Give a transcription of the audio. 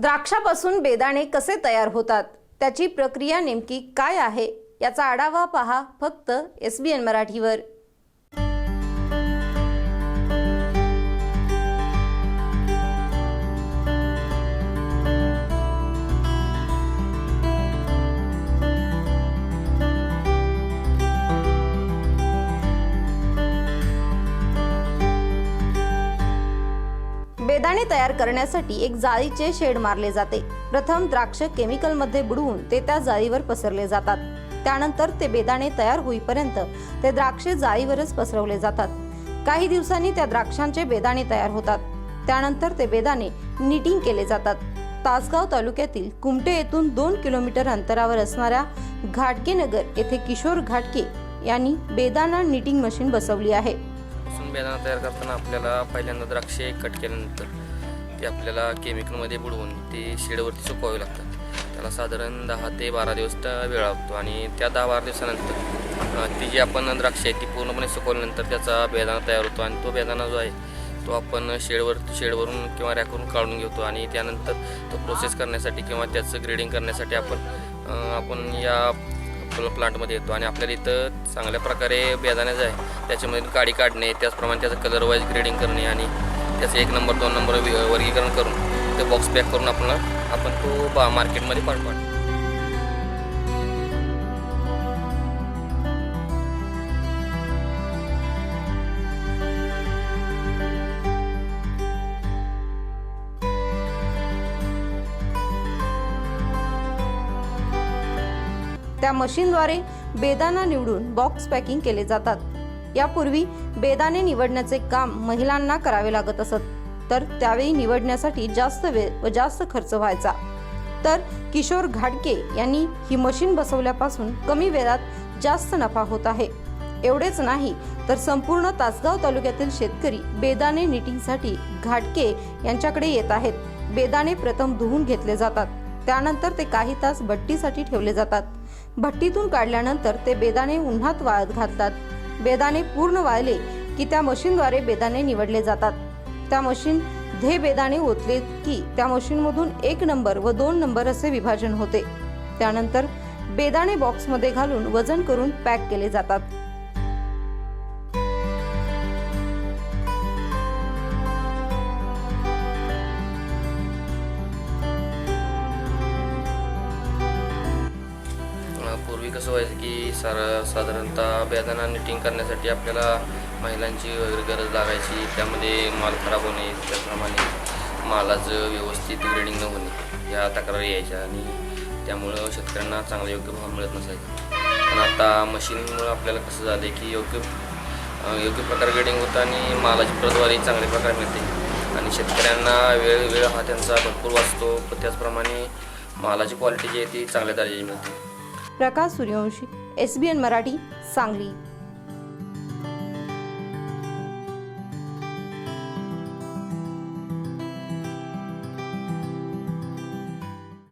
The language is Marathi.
द्राक्षापासून बेदाणे कसे तयार होतात? त्याची प्रक्रिया नेमकी काय आहे? याचा आढावा पहा फक्त एस बी एन मराठीवर. बेदाणे तयार करण्यासाठी एक जाळीचे शेड मारले जाते. प्रथम द्राक्ष केमिकलमध्ये बुडवून ते त्या जाळीवर पसरले जातात. त्यानंतर ते बेदाणे तयार होईपर्यंत ते द्राक्षे जाळीवरच पसरवले जातात. काही दिवसांनी त्या द्राक्षांचे बेदाणे तयार होतात. त्यानंतर ते बेदाणे निटिंग केले जातात. तासगाव तालुक्यातील कुमटे येथून दोन किलोमीटर अंतरावर असणाऱ्या घाटके नगर येथे किशोर घाटके यांनी बेदाणा निटिंग मशीन बसवली आहे. पासून बेदाना तयार करताना आपल्याला पहिल्यांदा द्राक्षे कट केल्यानंतर ते आपल्याला केमिकलमध्ये बुडवून ते शेडवरती सुकवावे लागतात. त्याला साधारण दहा ते बारा दिवस वेळ लागतो आणि त्या दहा बारा दिवसानंतर ती जी आपण द्राक्ष आहे ती पूर्णपणे सुकवल्यानंतर त्याचा बेदाणा तयार होतो आणि तो बेदाणा जो आहे तो आपण शेडवर शेडवरून किंवा रॅकवरून काढून घेतो आणि त्यानंतर तो प्रोसेस करण्यासाठी किंवा त्याचं ग्रेडिंग करण्यासाठी आपण आपण या सोलर प्लांटमध्ये येतो आणि आपल्याला इथं चांगल्या प्रकारे बेदाण्याचं आहे त्याच्यामध्ये गाडी काढणे त्याचप्रमाणे त्याचं कलर वाईज ग्रेडिंग करणे आणि त्याचं एक नंबर दोन नंबर वर्गीकरण करून ते बॉक्स पॅक करून आपण आपण तो बा मार्केटमध्ये पाठवा. त्या मशीनद्वारे बेदाणा निवडून बॉक्स पॅकिंग केले जातात. यापूर्वी बेदाणे निवडण्याचे काम महिलांना करावे लागत असत तर त्यावेळी निवडण्यासाठी जास्त वेळ व जास्त खर्च व्हायचा. तर किशोर घाटके यांनी ही मशीन बसवल्यापासून कमी वेळात जास्त नफा होत आहे. एवढेच नाही तर संपूर्ण तासगाव तालुक्यातील शेतकरी बेदाणे निटिंगसाठी घाटके यांच्याकडे येत आहेत. बेदाणे प्रथम धुवून घेतले जातात. त्यानंतर ते काही तास भट्टीसाठी ठेवले जातात. भट्टीतून काढल्यानंतर ते बेदाणे उन्हात वाळत घालतात. बेदाणे पूर्ण वाळले की त्या मशीनद्वारे बेदाणे निवडले जातात. त्या मशीन धे बेदाणे ओतले की त्या मशीनमधून एक नंबर व दोन नंबर असे विभाजन होते. त्यानंतर बेदाणे बॉक्समध्ये घालून वजन करून पॅक केले जातात. पूर्वी कसं व्हायचं की सार साधारणतः बेदाना निटिंग करण्यासाठी आपल्याला महिलांची वगैरे गरज लागायची. त्यामध्ये माल खराब होणे त्याचप्रमाणे मालाचं व्यवस्थित ग्रेडिंग न होणे या तक्रारी यायच्या आणि त्यामुळं शेतकऱ्यांना चांगला योग्य भाव मिळत नसायचा. पण आता मशीनमुळं आपल्याला कसं झालं आहे की योग्य योग्य प्रकारे ग्रेडिंग होतं आणि मालाची प्रतवारी चांगल्या प्रकारे मिळते. आणि शेतकऱ्यांना वेळ वेळ हा त्यांचा भरपूर वाचतो. पण त्याचप्रमाणे मालाची क्वालिटी जी आहे ती चांगल्या दर्जाची मिळते. Prakash Suryavanshi S B N Marathi Sangli.